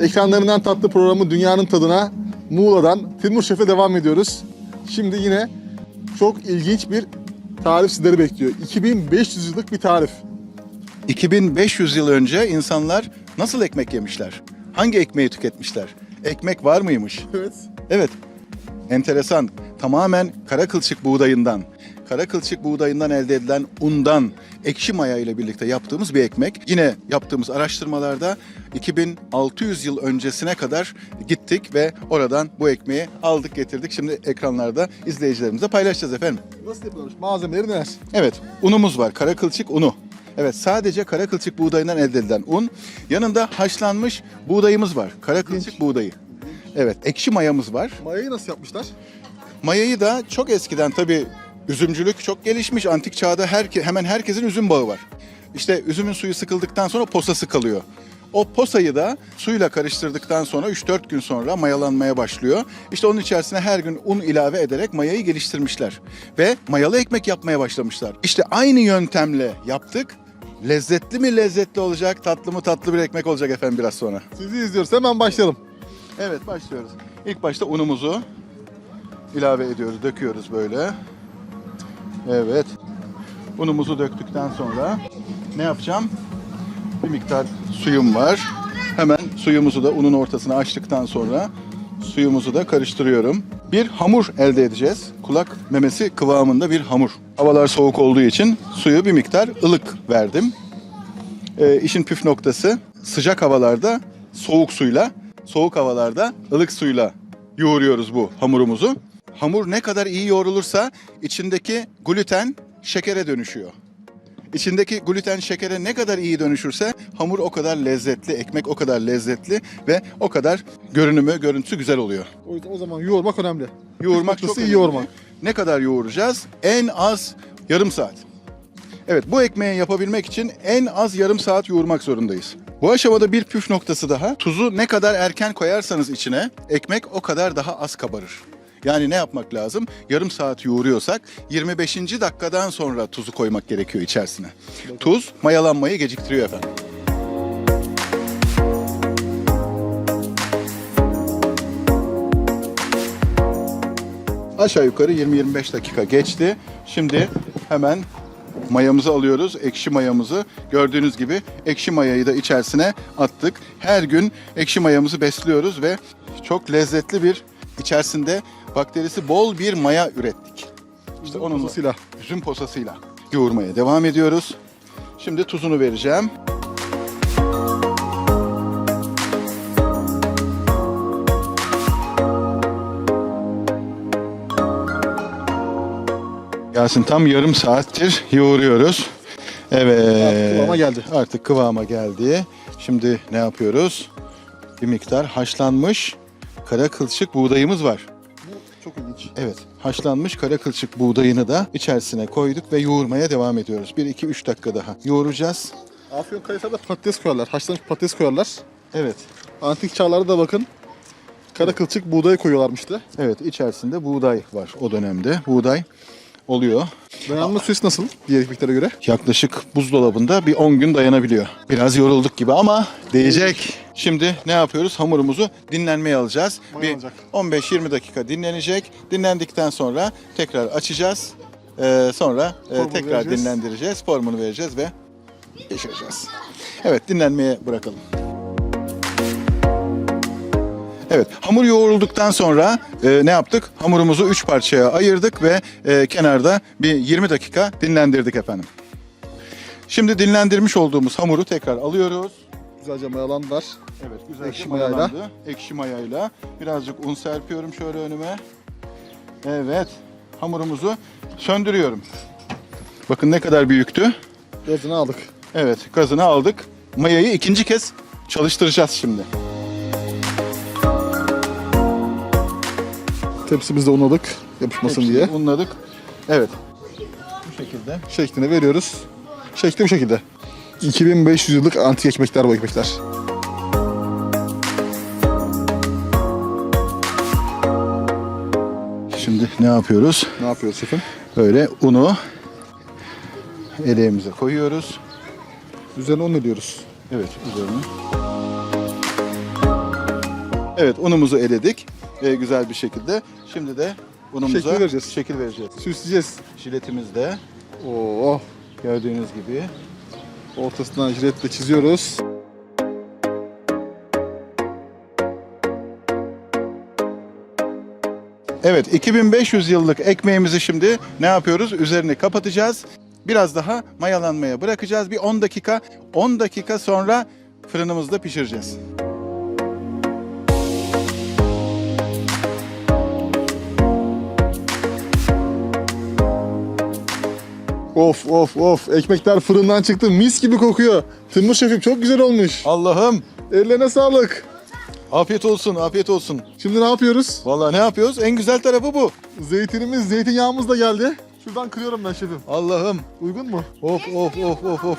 Ekranlarından tatlı programı Dünyanın Tadına Muğla'dan Timur Şef'e devam ediyoruz. Şimdi yine çok ilginç bir tarif sizleri bekliyor. 2500 yıllık bir tarif. 2500 yıl önce insanlar nasıl ekmek yemişler? Hangi ekmeği tüketmişler? Ekmek var mıymış? Evet. Evet. Enteresan. Tamamen kara kılçık buğdayından, kara kılçık buğdayından elde edilen undan ekşi maya ile birlikte yaptığımız bir ekmek. Yine yaptığımız araştırmalarda 2600 yıl öncesine kadar gittik ve oradan bu ekmeği aldık getirdik. Şimdi ekranlarda izleyicilerimizle paylaşacağız efendim. Nasıl yapılmış? Malzemeleri neler? Evet, unumuz var. Kara kılçık unu. Evet, sadece kara kılçık buğdayından elde edilen un. Yanında haşlanmış buğdayımız var. Kara kılçık buğdayı. Evet, ekşi mayamız var. Mayayı nasıl yapmışlar? Mayayı da çok eskiden tabii üzümcülük çok gelişmiş. Antik çağda her, hemen herkesin üzüm bağı var. İşte üzümün suyu sıkıldıktan sonra posası kalıyor. O posayı da suyla karıştırdıktan sonra 3-4 gün sonra mayalanmaya başlıyor. İşte onun içerisine her gün un ilave ederek mayayı geliştirmişler. Ve mayalı ekmek yapmaya başlamışlar. İşte aynı yöntemle yaptık. Lezzetli mi lezzetli olacak, tatlı mı tatlı bir ekmek olacak efendim biraz sonra. Sizi izliyoruz. Hemen başlayalım. Evet başlıyoruz. İlk başta unumuzu ilave ediyoruz, döküyoruz böyle. Evet. Unumuzu döktükten sonra ne yapacağım? Bir miktar suyum var. Hemen suyumuzu da unun ortasına açtıktan sonra suyumuzu da karıştırıyorum. Bir hamur elde edeceğiz. Kulak memesi kıvamında bir hamur. Havalar soğuk olduğu için suyu bir miktar ılık verdim. E, işin püf noktası sıcak havalarda soğuk suyla, soğuk havalarda ılık suyla yoğuruyoruz bu hamurumuzu. Hamur ne kadar iyi yoğrulursa içindeki gluten şekere dönüşüyor. İçindeki gluten şekere ne kadar iyi dönüşürse hamur o kadar lezzetli, ekmek o kadar lezzetli ve o kadar görünümü, görüntüsü güzel oluyor. O yüzden o zaman yoğurmak önemli. Yoğurmak çok önemli. yoğurmak. Ne kadar yoğuracağız? En az yarım saat. Evet bu ekmeği yapabilmek için en az yarım saat yoğurmak zorundayız. Bu aşamada bir püf noktası daha. Tuzu ne kadar erken koyarsanız içine ekmek o kadar daha az kabarır. Yani ne yapmak lazım? Yarım saat yoğuruyorsak 25. dakikadan sonra tuzu koymak gerekiyor içerisine. Tuz mayalanmayı geciktiriyor efendim. Aşağı yukarı 20-25 dakika geçti. Şimdi hemen mayamızı alıyoruz, ekşi mayamızı. Gördüğünüz gibi ekşi mayayı da içerisine attık. Her gün ekşi mayamızı besliyoruz ve çok lezzetli bir içerisinde bakterisi bol bir maya ürettik. İşte onun posasıyla. üzüm posasıyla yoğurmaya devam ediyoruz. Şimdi tuzunu vereceğim. Yasin tam yarım saattir yoğuruyoruz. Evet. Artık kıvama geldi. Artık kıvama geldi. Şimdi ne yapıyoruz? Bir miktar haşlanmış kara kılçık buğdayımız var. İlginç. Evet, haşlanmış kara kılçık buğdayını da içerisine koyduk ve yoğurmaya devam ediyoruz. 1-2-3 dakika daha yoğuracağız. Afyonkarahisar'da patates koyarlar. Haşlanmış patates koyarlar. Evet, Antik çağlarda da bakın kara kılçık buğday koyuyorlarmıştı. evet içerisinde buğday var o dönemde. Buğday oluyor. Dayanma süresi nasıl diğer ekmeklere göre? Yaklaşık buzdolabında bir 10 gün dayanabiliyor. Biraz yorulduk gibi ama değecek. Şimdi ne yapıyoruz? Hamurumuzu dinlenmeye alacağız. Bir Mayalanacak. 15-20 dakika dinlenecek. Dinlendikten sonra tekrar açacağız. Ee, sonra e, Formunu tekrar vereceğiz. dinlendireceğiz. Formunu vereceğiz ve geçireceğiz. Evet dinlenmeye bırakalım. Evet, hamur yoğrulduktan sonra e, ne yaptık? Hamurumuzu üç parçaya ayırdık ve e, kenarda bir 20 dakika dinlendirdik efendim. Şimdi dinlendirmiş olduğumuz hamuru tekrar alıyoruz. Güzelce mayalandılar. Evet, güzelce Ekşi mayayla. mayalandı. Ekşi mayayla. Birazcık un serpiyorum şöyle önüme. Evet, hamurumuzu söndürüyorum. Bakın ne kadar büyüktü. Gazını aldık. Evet, gazını aldık. Mayayı ikinci kez çalıştıracağız şimdi. Tepsimizde unladık yapışmasın Hepsini diye. unladık. Evet. Bu şekilde. Şeklini veriyoruz. Şekli bu şekilde. 2500 yıllık antik ekmekler bu ekmekler. Şimdi ne yapıyoruz? Ne yapıyoruz şefim? Böyle unu eleğimize koyuyoruz. Üzerine un ediyoruz. Evet, üzerine. Evet unumuzu eledik e, güzel bir şekilde. Şimdi de unumuza Şekil vereceğiz. şekil vereceğiz. Süsleyeceğiz. Jiletimiz de Oo, gördüğünüz gibi. ortasından jiletle çiziyoruz. Evet 2500 yıllık ekmeğimizi şimdi ne yapıyoruz? Üzerini kapatacağız. Biraz daha mayalanmaya bırakacağız. Bir 10 dakika. 10 dakika sonra fırınımızda pişireceğiz. Of of of ekmekler fırından çıktı mis gibi kokuyor. Timur şefim çok güzel olmuş. Allah'ım Ellerine sağlık. Afiyet olsun afiyet olsun. Şimdi ne yapıyoruz? Vallahi ne yapıyoruz? En güzel tarafı bu. Zeytinimiz, zeytinyağımız da geldi. Şuradan kırıyorum ben şefim. Allah'ım. Uygun mu? Of of of of of.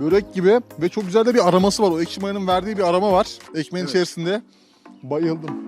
Börek gibi ve çok güzel de bir aroması var. O ekşi mayanın verdiği bir aroma var ekmeğin Evet. içerisinde. Bayıldım.